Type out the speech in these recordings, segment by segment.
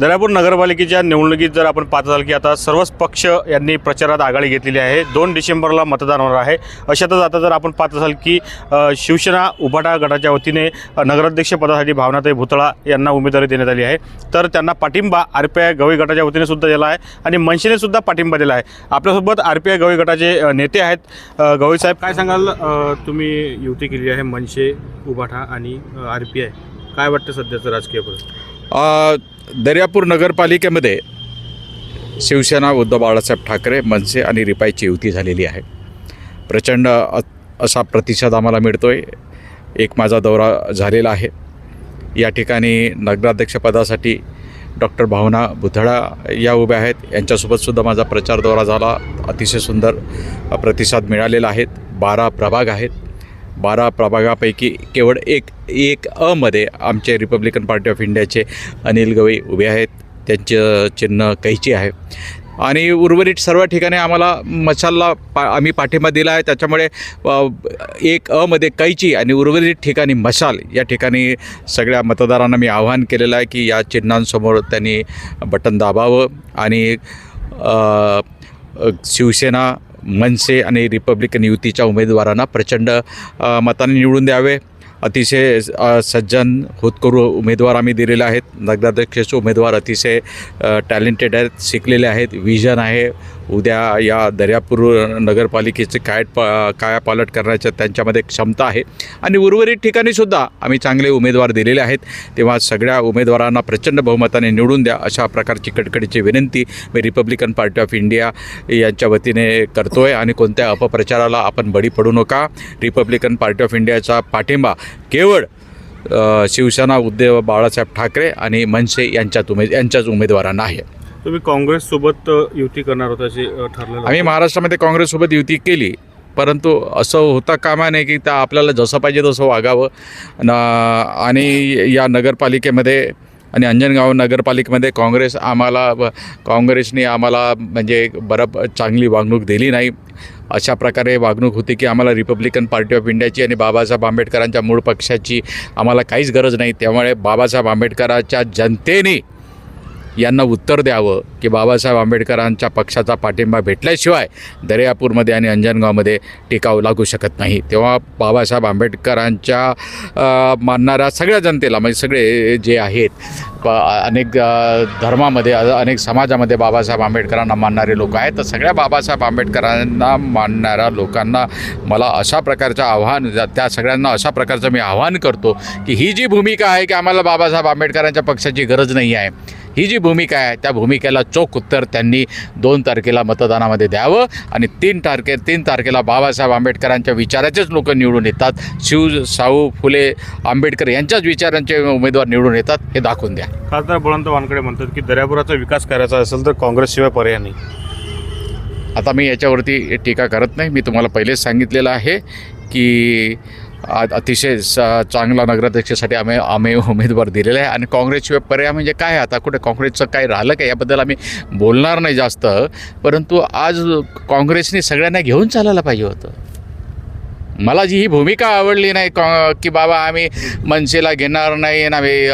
दर्यापूर नगरपालिकेच्या निवडणुकीत जर आपण पाहत असाल की आता सर्वच पक्ष यांनी प्रचारात आघाडी घेतलेली आहे. दोन डिसेंबरला मतदान होणार आहे. अशातच आता जर आपण पाहत असाल की शिवसेना उभाटा गटाच्या वतीने नगराध्यक्षपदासाठी भावनाताई भुतळा यांना उमेदवारी देण्यात आली आहे. तर त्यांना पाठिंबा आर पी आय गवई गटाच्या वतीने सुद्धा दिला आहे आणि मनसेने सुद्धा पाठिंबा दिला आहे. आपल्यासोबत आर पी आय गवई गटाचे नेते आहेत. अ, साहेब काय सांगाल? तुम्ही युती केली आहे मनसे उभाटा आणि आर पी आय काय वाटतं सध्याचं राजकीय परिस्थिती? दर्यापूर नगरपालिकेमध्ये शिवसेना उद्धव बाळासाहेब ठाकरे मनसे आणि रिपाईची युती झालेली आहे. प्रचंड अ- असा प्रतिसाद आम्हाला मिळतो आहे एक माझा दौरा झालेला आहे. या ठिकाणी नगराध्यक्षपदासाठी डॉक्टर भावना बुधळा या उभ्या आहेत. यांच्यासोबतसुद्धा माझा प्रचार दौरा झाला. अतिशय सुंदर प्रतिसाद मिळालेला आहेत बारा प्रभाग आहेत. बारा प्रभागापैकी केवळ एक एक अमध्ये आमचे रिपब्लिकन पार्टी ऑफ इंडियाचे अनिल गवई उभे आहेत. त्यांचं चिन्ह कैची आहे. आणि उर्वरित सर्व ठिकाणी आम्हाला मशालला पा आम्ही पाठिंबा दिला आहे. त्याच्यामुळे एक अमध्ये कैची आणि उर्वरित ठिकाणी मशाल या ठिकाणी सगळ्या मतदारांना मी आवाहन केलेलं आहे की या चिन्हांसमोर त्यांनी बटन दाबावं. आणि शिवसेना मनसे आणि रिपब्लिकन युतीच्या उमेदवारांना प्रचंड मताने निवडून द्यावे. अतिशय सज्जन होतकरू उमेदवार आम्ही दिलेले आहेत. नगराध्यक्षाचे उमेदवार अतिशय टॅलेंटेड आहेत शिकलेले आहेत. विजन आहे. उद्या या दर्यापूर नगरपालिकेचे काय प कायापालट करण्याच्या त्यांच्यामध्ये क्षमता आहे. आणि उर्वरित ठिकाणीसुद्धा आम्ही चांगले उमेदवार दिलेले आहेत. तेव्हा सगळ्या उमेदवारांना प्रचंड बहुमताने निवडून द्या अशा प्रकारची कडकडीची विनंती मी रिपब्लिकन पार्टी ऑफ इंडिया यांच्या वतीने करतो आहे आणि कोणत्या अपप्रचाराला आपण बळी पडू नका. रिपब्लिकन पार्टी ऑफ इंडियाचा पाठिंबा केवळ शिवसेना उद्धव बाळासाहेब ठाकरे आणि मनसे यांच्यात उमेद यांच्याच उमेदवारांना आहे. तुम्ही काँग्रेससोबत युती करणार होता असे अ, ठरलेलं आम्ही. महाराष्ट्रामध्ये काँग्रेससोबत युती केली परंतु असं होता कामा नाही की त्या आपल्याला जसं पाहिजे तसं वागावं. न आणि या नगरपालिकेमध्ये आणि अंजनगाव नगरपालिकेमध्ये काँग्रेस आम्हाला काँग्रेसने आम्हाला म्हणजे बरं चांगली वागणूक दिली नाही. अशा प्रकारे वागणूक होती की आम्हाला रिपब्लिकन पार्टी ऑफ इंडियाची आणि बाबासाहेब आंबेडकरांच्या मूळ पक्षाची आम्हाला काहीच गरज नाही. त्यामुळे बाबासाहेब आंबेडकरांच्या जनतेने यांना उत्तर द्यावं की बाबासाहेब आंबेडकरांच्या पक्षाचा पाठिंबा भेटल्याशिवाय दर्यापूरमध्ये आणि अंजनगावमध्ये टिकाव लागू शकत नाही. तेव्हा बाबासाहेब आंबेडकरांच्या मानणाऱ्या सगळ्या जनतेला म्हणजे सगळे जे आहेत प- अनेक धर्मामध्ये अनेक समाजामध्ये बाबासाहेब आंबेडकरांना मानणारे लोक आहेत. तर सगळ्या बाबासाहेब आंबेडकरांना मानणाऱ्या लोकांना मला अशा प्रकारचं आव्हान त्या सगळ्यांना अशा प्रकारचं मी आव्हान करतो की ही जी भूमिका आहे की आम्हाला बाबासाहेब आंबेडकरांच्या पक्षाची गरज नाही आहे ही जी भूमिका आहे त्या भूमिकेला चोख उत्तर त्यांनी दोन तारखेला मतदानामध्ये द्यावं आणि तीन तारखे तीन तारखेला बाबासाहेब आंबेडकरांच्या विचाराचेच लोक निवडून येतात. शिव साऊ फुले आंबेडकर यांच्याच विचारांचे उमेदवार निवडून येतात हे दाखवून द्या. खासदार बळवंत वानकडे म्हणतात की दर्यापुराचा विकास करायचा असेल तर काँग्रेसशिवाय पर्याय नाही. आता मी याच्यावरती टीका करत नाही. मी तुम्हाला पहिलेच सांगितलेलं आहे की अतिशय स चांगला नगराध्यक्षासाठी आम्ही आम्ही उमेदवार दिलेला आहे. आणि काँग्रेसशिवाय पर्याय म्हणजे काय आता कुठे काँग्रेसचं काय राहिलं का? याबद्दल आम्ही बोलणार नाही जास्त. परंतु आज काँग्रेसने सगळ्यांना घेऊन चालायला पाहिजे होतं. मला जी ही भूमिका आवडली नाही कॉ की बाबा आम्ही मनसेला घेणार नाही आणि आम्ही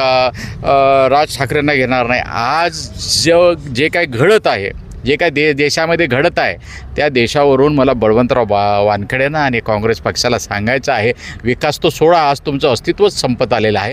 राज ठाकरेंना घेणार नाही. आज जो जे काय घडत आहे जे काय दे देशामध्ये घडत आहे त्या देशावरून मला बळवंतराव बा वानखेड्यांना आणि काँग्रेस पक्षाला सांगायचं आहे. विकास तो सोळा आज तुमचं अस्तित्वच संपत आलेलं आहे.